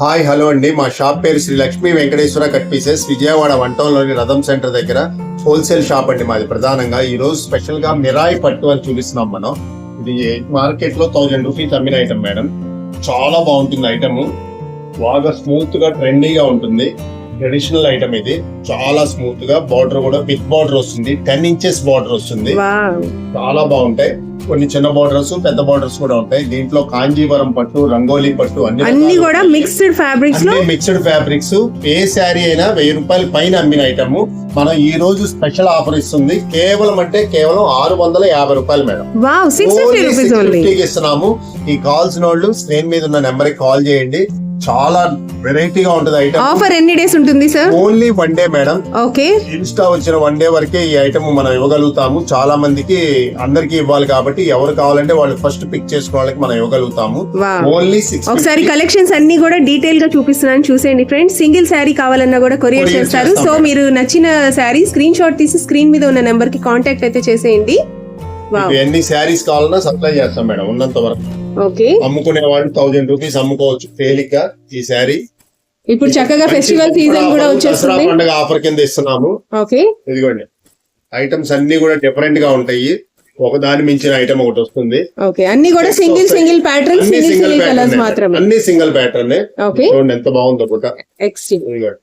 Hi hello అండి. మా shop పేరు శ్రీ లక్ష్మీ వెంకటేశ్వర కట్ పీసెస్ విజయవాడ వంటంలోని రథం సెంటర్ దగ్గర హోల్సేల్ షాప్ అండి మాది ప్రధానంగా. ఈ రోజు స్పెషల్గా మిరాయి పట్టు అని చూపిస్తున్నాం మనం. ఇది మార్కెట్లో థౌజండ్ రూపీస్ అమ్మిన ఐటమ్ మేడం. చాలా బాగుంటుంది ఐటమ్. బాగా స్మూత్గా ట్రెండీగా ఉంటుంది. ట్రెడిషనల్ ఐటమ్ ఇది. చాలా స్మూత్గా బార్డర్ కూడా బిగ్ బార్డర్ వస్తుంది. టెన్ ఇంచెస్ బార్డర్ వస్తుంది. చాలా బాగుంటాయి. కొన్ని చిన్న బార్డర్స్ పెద్ద బార్డర్స్ కూడా ఉంటాయి. దీంట్లో కాంజీవరం పట్టు రంగోలీ పట్టు అన్ని అన్ని కూడా. మిక్స్డ్ ఫ్యాబ్రిక్స్లో? మిక్స్డ్ ఫ్యాబ్రిక్స్ ఏ శారీ అయినా వెయ్యి రూపాయల పైన అమ్మిన ఐటమ్ మనం ఈ రోజు స్పెషల్ ఆఫర్ ఇస్తుంది. కేవలం అంటే కేవలం ఆరు వందల యాభై రూపాయలు madam. Wow six fifty Only rupees only 650 కి ఇస్తున్నాము. ఈ కాల్స్ నోళ్ళు స్క్రీన్ మీద ఉన్న నెంబర్కి కాల్ చేయండి. చాలా వెరైటీగా ఉంటుంది ఐటమ్ ఆఫర్ ఎన్ని డేస్ ఉంటుంది sir only one day madam okay insta వచ్చిన వన్ డే వరకే ఈ ఐటమ్ మనం ఇవ్వగలుగుతాము. చాలా మందికి అందరికి ఇవ్వాలి కాబట్టి ఎవరు కావాలంటే వాళ్ళు ఫస్ట్ పిక్ చేసుకున్న వాళ్ళకి మనం ఇవ్వగలుగుతాము. వావ్ ఓన్లీ సిక్స్ ఒకసారి కలెక్షన్స్ అన్ని కూడా డీటెయిల్గా చూపిస్తున్నాను. చూసేయండి ఫ్రెండ్స్ సింగిల్ శారీ కావాలన్నా కూడా కొరియర్ చేస్తారు. చేస్తాం సో. మీరు నచ్చిన శారీ స్క్రీన్ షాట్ తీసి స్క్రీన్ మీద ఉన్న నెంబర్కి కాంటాక్ట్ అయితే చేసేయండి. ఎన్ని శారీస్ కావాలన్నా సప్లై చేస్తాం మేడం ఉన్నంత వరకు. అమ్ముకునే వాళ్ళు థౌజండ్ రూపీస్ అమ్ముకోవచ్చు. తేలిగ్గా ఈ శారీ. ఇప్పుడు చక్కగా ఫెస్టివల్ సీజన్ కూడా వచ్చేస్తుంది. పండుగ ఆఫర్ కింద ఇస్తున్నాము. ఓకే ఇదిగోండి. ఐటమ్స్ అన్ని కూడా డిఫరెంట్గా ఉంటాయి. ఒక దాని మించిన ఐటమ్ ఒకటి వస్తుంది. ఓకే అన్ని కూడా సింగిల్ సింగిల్ ప్యాటర్న్ అన్ని సింగిల్ సింగిల్ కలర్స్ ప్యాటర్న్ మాత్రమే. అన్ని సింగిల్ ప్యాటర్న్ ఓకే చూడండి ఎంత బాగుందో ఇదిగోండి.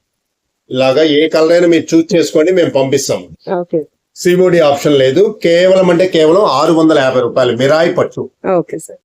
ఇలాగా ఏ కలర్ అయినా మీరు చూస్ చేసుకోండి మేము పంపిస్తాం ఓకే సిబోడి ఆప్షన్ లేదు. కేవలం అంటే కేవలం ఆరు వందల యాభై రూపాయలు. మిరాయి పట్టు. Okay sir